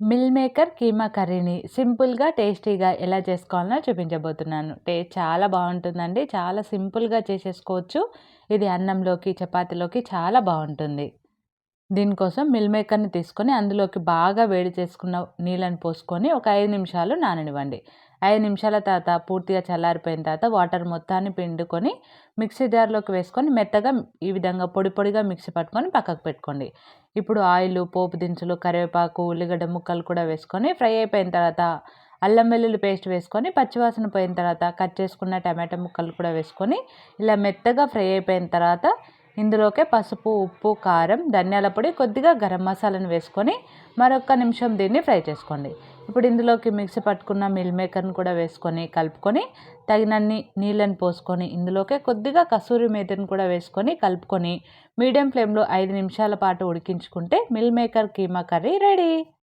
Mill maker keema కర్రీని సింపుల్గా టేస్టీగా ఎలా చేసుకోవాలో చూపించబోతున్నాను. టేస్ట్ చాలా బాగుంటుందండి. చాలా సింపుల్గా చేసేసుకోవచ్చు. ఇది అన్నంలోకి చపాతీలోకి చాలా బాగుంటుంది. దీనికోసం మిల్ మేకర్ని తీసుకొని అందులోకి బాగా వేడి చేసుకున్న నీళ్ళని పోసుకొని ఒక ఐదు నిమిషాలు నాననివ్వండి. ఐదు నిమిషాల తర్వాత పూర్తిగా చల్లారిపోయిన తర్వాత వాటర్ మొత్తాన్ని పిండుకొని మిక్సీ జార్లోకి వేసుకొని మెత్తగా ఈ విధంగా పొడి పొడిగా మిక్సీ పట్టుకొని పక్కకు పెట్టుకోండి. ఇప్పుడు ఆయిల్ పోపు దినుసులు కరివేపాకు ఉల్లిగడ్డ ముక్కలు కూడా వేసుకొని ఫ్రై అయిపోయిన తర్వాత అల్లం వెల్లుల్లి పేస్ట్ వేసుకొని పచ్చివాసన పోయిన తర్వాత కట్ చేసుకున్న టమాటా ముక్కలు కూడా వేసుకొని ఇలా మెత్తగా ఫ్రై అయిపోయిన తర్వాత ఇందులోకే పసుపు ఉప్పు కారం ధనియాల పొడి కొద్దిగా గరం మసాలాను వేసుకొని మరొక నిమిషం దీన్ని ఫ్రై చేసుకోండి. ఇప్పుడు ఇందులోకి మిక్సీ పట్టుకున్న మిల్ మేకర్ని కూడా వేసుకొని కలుపుకొని తగినన్ని నీళ్ళని పోసుకొని ఇందులోకే కొద్దిగా కసూరి మేతను కూడా వేసుకొని కలుపుకొని మీడియం ఫ్లేమ్లో ఐదు నిమిషాల పాటు ఉడికించుకుంటే meal maker keema curry ready.